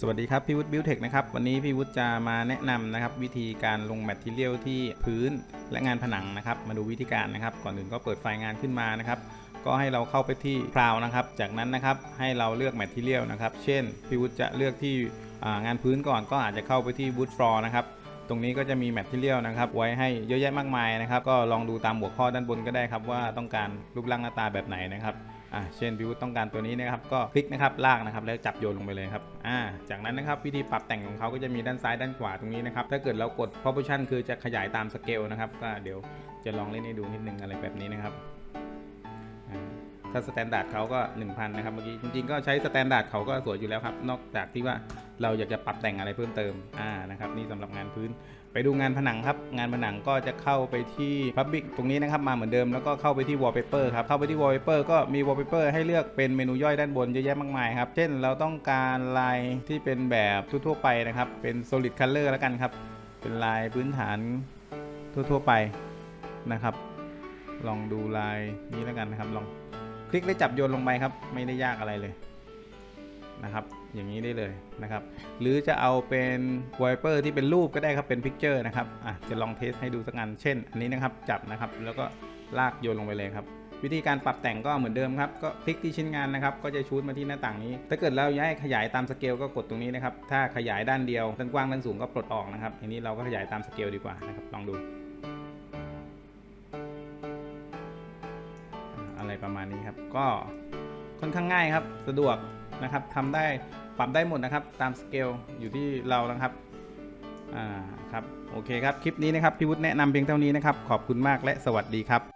สวัสดีครับ พี่วุฒิบิวเทคนะครับ วันนี้พี่วุฒิจะมาแนะนำนะครับ วิธีการลงแมทเทียลที่พื้นและงานผนังนะครับ มาดูวิธีการนะครับ ก่อนอื่นก็เปิดไฟล์งานขึ้นมานะครับ ก็ให้เราเข้าไปที่คราวนะครับ จากนั้นนะครับให้เราเลือกแมทเทียลนะครับ เช่นพี่วุฒิจะเลือกที่งานพื้นก่อนก็อาจจะเข้าไปที่วูดฟลอร์นะครับ ตรงนี้ก็จะมีแมททีเทียลนะครับไว้ให้เยอะแยะมากมายนะครับ ก็ลองดูตามหัวข้อด้านบนก็ได้ครับว่าต้องการรูปร่างหน้าตาแบบไหนนะครับอ่าเช่นพิวต้องการตัวนี้นะครับก็คลิกนะครับลากนะครับแล้วจับโยนลงไปเลยครับอ่าจากนั้นนะครับวิธีปรับแต่งของเขาก็จะมีด้านซ้ายด้านขวาตรงนี้นะครับถ้าเกิดเรากด proportion คือจะขยายตามสเกลนะครับก็เดี๋ยวจะลองเล่นให้ดูนิดนึงอะไรแบบนี้นะครับ ถ้าสแตนดาร์ดเขาก็ 1000 นะครับเมื่อกี้จริงๆก็ใช้สแตนดาร์ดเขาก็สวยอยู่แล้วครับ นอกจากที่ว่าเราอยากจะปรับแต่งอะไรเพิ่มเติมอ่านะครับนี่สำหรับงานพื้น ไปดูงานผนังครับ งานผนังก็จะเข้าไปที่ Public ตรงนี้นะครับมาเหมือนเดิมแล้วก็เข้าไปที่ Wallpaper ครับเข้าไปที่ Wallpaper ก็มี Wallpaper ให้เลือกเป็นเมนูย่อยด้านบนเยอะแยะมากมายครับเช่นเราต้องการลายที่เป็นแบบทั่วๆไปนะครับเป็น Solid Color แล้วกันครับ เป็นลายพื้นฐานทั่วๆไปนะครับ ลองดูลายนี้แล้วกันนะครับลอง ลิกและจับโยนลงไปครับ ไม่ได้ยากอะไรเลยนะครับ อย่างนี้ได้เลยนะครับ หรือจะเอาเป็นไวเปอร์ที่เป็นรูปก็ได้ครับเป็นพิกเจอร์นะครับอะจะลองเทสให้ดูสักอันเช่น อันนี้นะครับจับนะครับ แล้วก็ลากโยนลงไปเลยครับวิธีการปรับแต่งก็เหมือนเดิมครับ ก็คลิกที่ชิ้นงานนะครับ ก็จะชูดมาที่หน้าต่างนี้ ถ้าเกิดเราอยากขยายตามสเกลก็กดตรงนี้นะครับ ถ้าขยายด้านเดียว ด้านกว้างด้านสูงก็ปลดออกนะครับทีนี้เราก็ขยายตามสเกลดีกว่านะครับ ลองดู ประมาณนี้ครับ ก็ค่อนข้างง่ายครับ สะดวกนะครับทำได้ปรับได้หมดนะครับ ตามสเกลอยู่ที่เรานะครับอ่าครับ โอเคครับ คลิปนี้นะครับ พี่วุฒิแนะนำเพียงเท่านี้นะครับ ขอบคุณมากและสวัสดีครับ